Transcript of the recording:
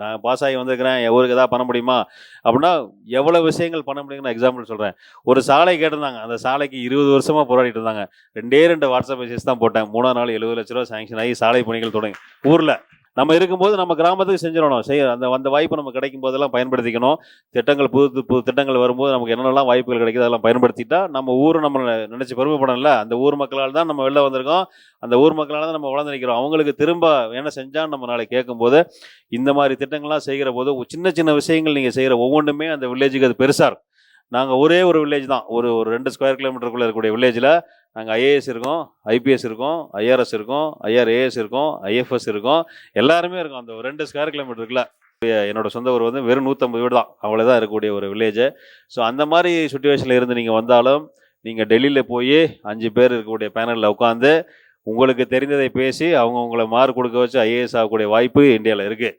நான் பாஸ் ஆகி வந்திருக்கிறேன். எவருக்கு ஊருக்கு பண்ண முடியுமா? அப்படின்னா எவ்வளோ விஷயங்கள் பண்ண முடியும்னு எக்ஸாம்பிள் சொல்கிறேன் ஒரு சாலை கேட்டிருந்தாங்க. அந்த சாலைக்கு இருபது வருஷமாக போராடிட்டு இருந்தாங்க. ரெண்டே ரெண்டு வாட்ஸ்அப் மெசேஜ் தான் போட்டேன். மூணாவது நாள் எழுபது லட்ச ரூபா சாங்ஷன் ஆகி சாலை பணிகள் தொடங்கி. ஊரில். நம்ம இருக்கும்போது நம்ம கிராமத்துக்கு செஞ்சிடணும். செய்ய அந்த அந்த வாய்ப்பு நம்ம கிடைக்கும் போதெல்லாம் பயன்படுத்திக்கணும். திட்டங்கள் புது புது திட்டங்கள் வரும்போது நமக்கு என்னென்னலாம் வாய்ப்புகள் கிடைக்குது அதெல்லாம் பயன்படுத்திட்டா நம்ம ஊர் நம்ம நினச்சி பெருமைப்படணும்ல. அந்த ஊர் மக்களால் தான் நம்ம வெளில வந்திருக்கோம். அந்த ஊர் மக்களால் தான் நம்ம வளர்ந்து நிற்கிறோம் அவங்களுக்கு திரும்ப என்ன செஞ்சான்னு நம்ம நாளை கேட்கும்போது இந்த மாதிரி திட்டங்கள்லாம் செய்கிற போது சின்ன சின்ன விஷயங்கள் நீங்கள் செய்கிற ஒவ்வொன்றுமே அந்த வில்லேஜுக்கு அது பெருசாக இருக்கும். நாங்கள் ஒரே ஒரு வில்லேஜ் தான். ஒரு ஒரு ரெண்டு ஸ்கொயர் கிலோமீட்டருக்குள்ளே இருக்கக்கூடிய வில்லேஜில் நாங்கள் ஐஏஎஸ் இருக்கோம் ஐபிஎஸ் இருக்கோம் ஐஆர்எஸ் இருக்கோம் ஐஆர்ஏஎஸ் இருக்கோம் ஐஎஃப்எஸ் இருக்கோம். எல்லாருமே இருக்கும். அந்த ஒரு ரெண்டு ஸ்கொயர் கிலோமீட்டருக்குள்ளே என்னோட சொந்த ஊர் வந்து வெறும் நூற்றம்பது வீடு தான். அவ்வளோதான் இருக்கக்கூடிய ஒரு வில்லேஜ் ஸோ அந்த மாதிரி சுச்சுவேஷனில் இருந்து நீங்கள் வந்தாலும் நீங்கள் டெல்லியில் போய் அஞ்சு பேர் இருக்கக்கூடிய பேனலில் உட்காந்து உங்களுக்கு தெரிந்ததை பேசி அவங்க உங்களை மார்க் கொடுக்க வச்சு ஐஏஎஸ் ஆகக்கூடிய வாய்ப்பு இந்தியாவில் இருக்குது